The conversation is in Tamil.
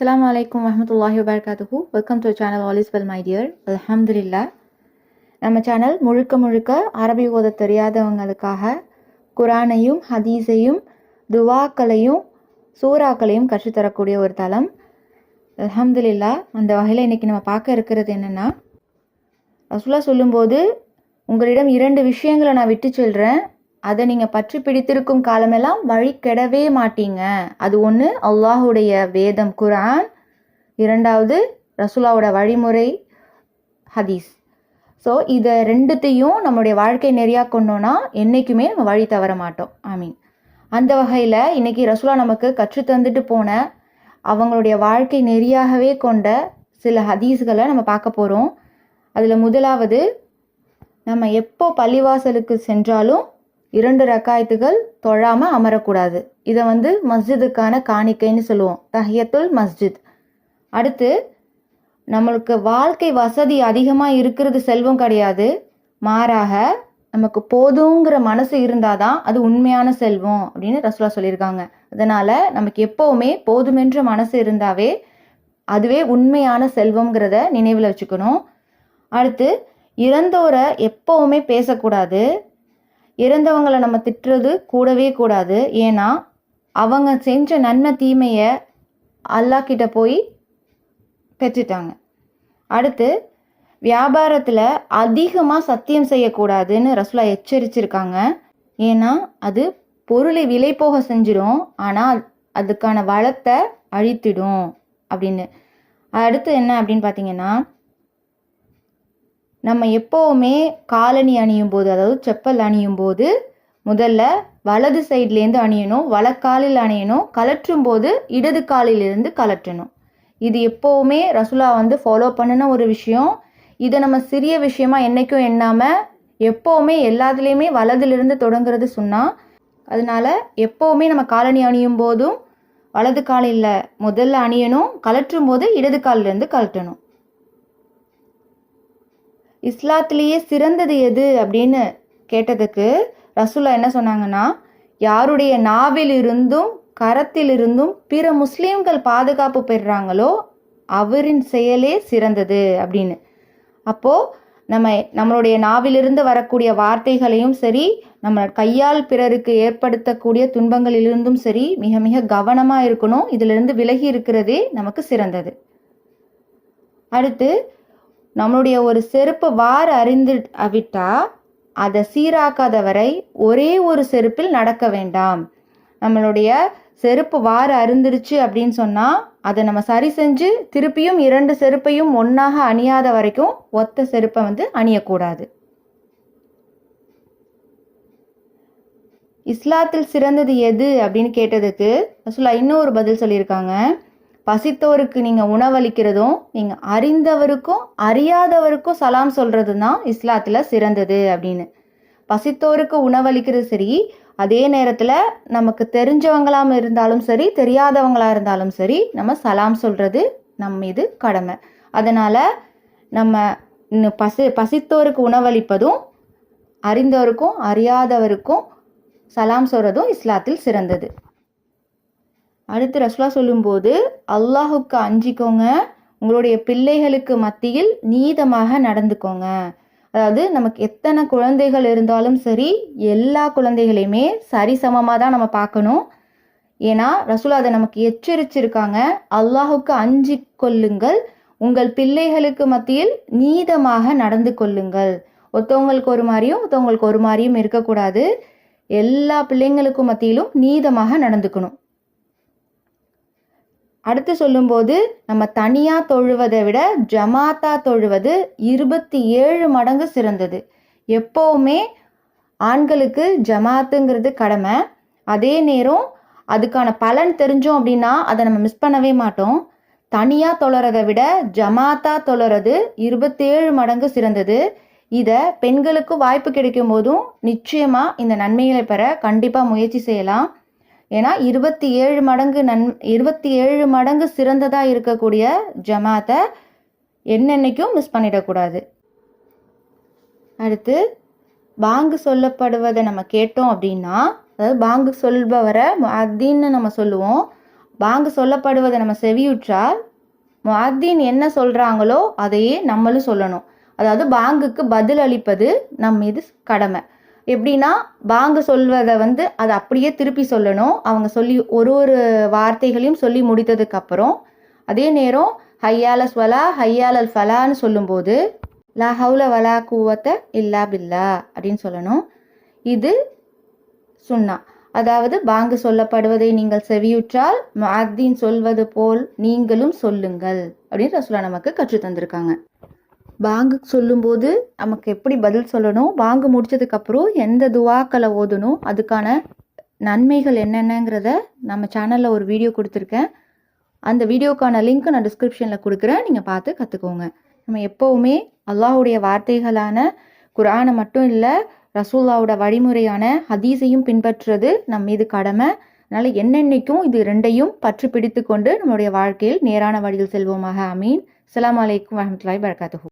அஸ்ஸலாமு அலைக்கும் வரமத்துல்லாஹி வபரகாத்துஹு welcome to channel all is well my dear அல்ஹம்துலில்லா நம்ம சேனல் முழுக்க முழுக்க அரபி ஓத தெரியாதவங்களுக்காக குரானையும் ஹதீஸையும் துவாக்களையும் சூறாக்களையும் கற்றுத்தரக்கூடிய ஒரு தளம். அல்ஹம்துலில்லா அந்த வகையில் இன்றைக்கி நம்ம பார்க்க இருக்கிறது என்னென்னா ரசுல்லா சொல்லும்போது உங்களிடம் இரண்டு விஷயங்களை நான் விட்டு செல்கிறேன் அதை நீங்கள் பற்றி பிடித்திருக்கும் காலமெல்லாம் வழி கெடவே மாட்டீங்க. அது ஒன்று அல்லாஹுடைய வேதம் குரான் இரண்டாவது ரசுலாவோட வழிமுறை ஹதீஸ். ஸோ இதை ரெண்டுத்தையும் நம்மளுடைய வாழ்க்கை நெறியாக கொண்டோன்னா என்றைக்குமே நம்ம வழி தவற மாட்டோம். ஐ மீன் அந்த வகையில் இன்றைக்கி ரசுலா நமக்கு கற்று தந்துட்டு போன அவங்களுடைய வாழ்க்கை நெறியாகவே கொண்ட சில ஹதீஸ்களை நம்ம பார்க்க போகிறோம் அதில் முதலாவது நம்ம எப்போ பள்ளிவாசலுக்கு சென்றாலும் இரண்டு ரக்காயத்துகள் தொழாமல் அமரக்கூடாது. இதை வந்து மஸ்ஜிதுக்கான காணிக்கைன்னு சொல்லுவோம். தஹியத்துல் மஸ்ஜித். அடுத்து நம்மளுக்கு வாழ்க்கை வசதி அதிகமாக இருக்கிறது செல்வம் கிடையாது. மாறாக நமக்கு போதுங்கிற மனசு இருந்தால் தான் அது உண்மையான செல்வம் அப்படின்னு ரசுலா சொல்லியிருக்காங்க. அதனால் நமக்கு எப்போவுமே போதுமென்ற மனசு இருந்தாவே அதுவே உண்மையான செல்வங்கிறத நினைவில் வச்சுக்கணும். அடுத்து இறந்தோரை எப்போவுமே பேசக்கூடாது. இறந்தவங்களை நம்ம திட்டுறது கூடவே கூடாது. ஏன்னா அவங்க செஞ்ச நன்மை தீமையை அல்லாக்கிட்ட போய் பெற்றுட்டாங்க. அடுத்து வியாபாரத்தில் அதிகமாக சத்தியம் செய்யக்கூடாதுன்னு ரசுலா எச்சரிச்சிருக்காங்க. ஏன்னா அது பொருளை விலை போக செஞ்சிடும் ஆனால் அதுக்கான வளத்தை அழித்திடும் அப்படின்னு. அடுத்து என்ன அப்படின்னு பார்த்தீங்கன்னா நம்ம எப்போவுமே காலணி அணியும் போது அதாவது செப்பல் அணியும் போது முதல்ல வலது சைட்லேருந்து அணியணும் வலக்காலில் அணியணும் கலற்றும் போது இடது காலிலிருந்து கலற்றணும் இது எப்போவுமே ரசுலா வந்து ஃபாலோ பண்ணின ஒரு விஷயம். இதை நம்ம சிறிய விஷயமா என்றைக்கும் எண்ணாமல் எப்போவுமே எல்லாத்துலேயுமே வலதுலேருந்து தொடங்குறது சொன்னால் அதனால எப்போவுமே நம்ம காலணி அணியும் போதும் வலது காலில் முதல்ல அணியணும் கலற்றும் போது இடது காலிலேருந்து கலட்டணும் இஸ்லாத்திலேயே சிறந்தது எது அப்படின்னு கேட்டதுக்கு ரசூலா என்ன சொன்னாங்கன்னா யாருடைய நாவிலிருந்தும் கரத்திலிருந்தும் பிற முஸ்லீம்கள் பாதுகாப்பு பெறுறாங்களோ அவரின் செயலே சிறந்தது அப்படின்னு. அப்போது நம்ம நம்மளுடைய நாவிலிருந்து வரக்கூடிய வார்த்தைகளையும் சரி நம்ம கையால் பிறருக்கு ஏற்படுத்தக்கூடிய துன்பங்களிலிருந்தும் சரி மிக மிக கவனமாக இருக்கணும். இதிலிருந்து விலகி இருக்கிறதே நமக்கு சிறந்தது. அடுத்து நம்மளுடைய ஒரு செருப்பு வார் அறிந்து விட்டா அதை சீராக்காத வரை ஒரே ஒரு செருப்பில் நடக்க வேண்டாம். நம்மளுடைய செருப்பு வார் அருந்துருச்சு அப்படின்னு சொன்னால் அதை நம்ம சரி செஞ்சு திருப்பியும் இரண்டு செருப்பையும் ஒன்றாக அணியாத வரைக்கும் ஒத்த செருப்பை வந்து அணியக்கூடாது. இஸ்லாத்தில் சிறந்தது எது அப்படின்னு கேட்டதுக்கு ரசுல்லா ஒரு பதில் சொல்லியிருக்காங்க. பசித்தோருக்கு நீங்கள் உணவளிக்கிறதும் நீங்கள் அறிந்தவருக்கும் அறியாதவருக்கும் சலாம் சொல்கிறது தான் இஸ்லாத்தில் சிறந்தது அப்படின்னு. பசித்தோருக்கு உணவளிக்கிறது சரி அதே நேரத்தில் நமக்கு தெரிஞ்சவங்களாம் இருந்தாலும் சரி தெரியாதவங்களாக இருந்தாலும் சரி நம்ம சலாம் சொல்கிறது நம்ம மீது கடமை. அதனால் நம்ம பசி பசித்தோருக்கு உணவளிப்பதும் அறிந்தவருக்கும் அறியாதவருக்கும் சலாம் சொல்கிறதும் இஸ்லாத்தில் சிறந்தது. அடுத்து ரசுலா சொல்லும்போது அல்லாஹுக்கு அஞ்சிக்கோங்க. உங்களுடைய பிள்ளைகளுக்கு மத்தியில் நீதமாக நடந்துக்கோங்க. அதாவது நமக்கு எத்தனை குழந்தைகள் இருந்தாலும் சரி எல்லா குழந்தைகளையுமே சரிசமமாக தான் நம்ம பார்க்கணும். ஏன்னா ரசூலா அதை நமக்கு எச்சரிச்சிருக்காங்க. அல்லாஹுக்கு அஞ்சி கொள்ளுங்கள் உங்கள் பிள்ளைகளுக்கு மத்தியில் நீதமாக நடந்து கொள்ளுங்கள் ஒருத்தவங்களுக்கு ஒரு மாதிரியும் ஒருத்தவங்களுக்கு ஒரு மாதிரியும் இருக்கக்கூடாது. எல்லா பிள்ளைங்களுக்கும் மத்தியிலும் நீதமாக நடந்துக்கணும். அடுத்து சொல்லும்போது நம்ம தனியாக தொழுவதை விட ஜமாத்தா தொழுவது இருபத்தி ஏழு மடங்கு சிறந்தது. எப்போவுமே ஆண்களுக்கு ஜமாத்துங்கிறது கடமை. அதே நேரம் அதுக்கான பலன் தெரிஞ்சோம் அப்படின்னா அதை நம்ம மிஸ் பண்ணவே மாட்டோம். தனியாக தொழறதை விட ஜமாத்தா தொழறது இருபத்தேழு மடங்கு சிறந்தது. இதை பெண்களுக்கு வாய்ப்பு கிடைக்கும் போதும் நிச்சயமாக இந்த நன்மைகளை பெற கண்டிப்பாக முயற்சி செய்யலாம். ஏன்னா இருபத்தி ஏழு மடங்கு நன் இருபத்தி ஏழு மடங்கு சிறந்ததாக இருக்கக்கூடிய ஜமாத்தை என்னென்னைக்கும் மிஸ் பண்ணிடக்கூடாது. அடுத்து பாங்கு சொல்லப்படுவதை நம்ம கேட்டோம் அப்படின்னா அதாவது பாங்கு சொல்பவரை அதின்னு நம்ம சொல்லுவோம். பாங்கு சொல்லப்படுவதை நம்ம செவியுற்றால் முஅத்தின் என்ன சொல்கிறாங்களோ அதையே நம்மளும் சொல்லணும். அதாவது பாங்குக்கு பதில் அளிப்பது நம் மீது கடமை. எப்படின்னா பாங்கு சொல்வதை வந்து அதை அப்படியே திருப்பி சொல்லணும். அவங்க சொல்லி ஒரு ஒரு வார்த்தைகளையும் சொல்லி முடித்ததுக்கப்புறம் அதே நேரம் ஹையால ஸ்வலா ஹையால் அல் ஃபலான்னு சொல்லும்போது லா ஹவுல வலா கூவத்த இல்லா பில்லா அப்படின்னு சொல்லணும். இது சுன்னா அதாவது பாங்கு சொல்லப்படுவதை நீங்கள் செவியுற்றால் மாத்தின் சொல்வது போல் நீங்களும் சொல்லுங்கள் அப்படின்னு ரசுலா நமக்கு கற்று தந்திருக்காங்க பாங்கு சொல்லும்போது நமக்கு எப்படி பதில் சொல்லணும்? பாங்கு முடிச்சதுக்கப்புறம் எந்த துவாக்களை ஓதணும்? அதுக்கான நன்மைகள் என்னென்னங்கிறத நம்ம சேனலில் ஒரு வீடியோ கொடுத்துருக்கேன். அந்த வீடியோக்கான லிங்க் நான் டிஸ்கிரிப்ஷனில் கொடுக்குறேன். நீங்கள் பார்த்து கற்றுக்கோங்க நம்ம எப்போவுமே அல்லாஹுடைய வார்த்தைகளான குரானை மட்டும் இல்லை ரசூல்லாவோட வழிமுறையான ஹதீஸையும் பின்பற்றுறது நம் மீது கடமை. அதனால் என்னென்னைக்கும் இது ரெண்டையும் பற்று பிடித்து கொண்டு நம்முடைய வாழ்க்கையில் நேரான வழியில் செல்வோமாக. அமீன் அஸ்ஸலாமு அலைக்கும் வரமத்துல்லாஹி வரகாத்துஹு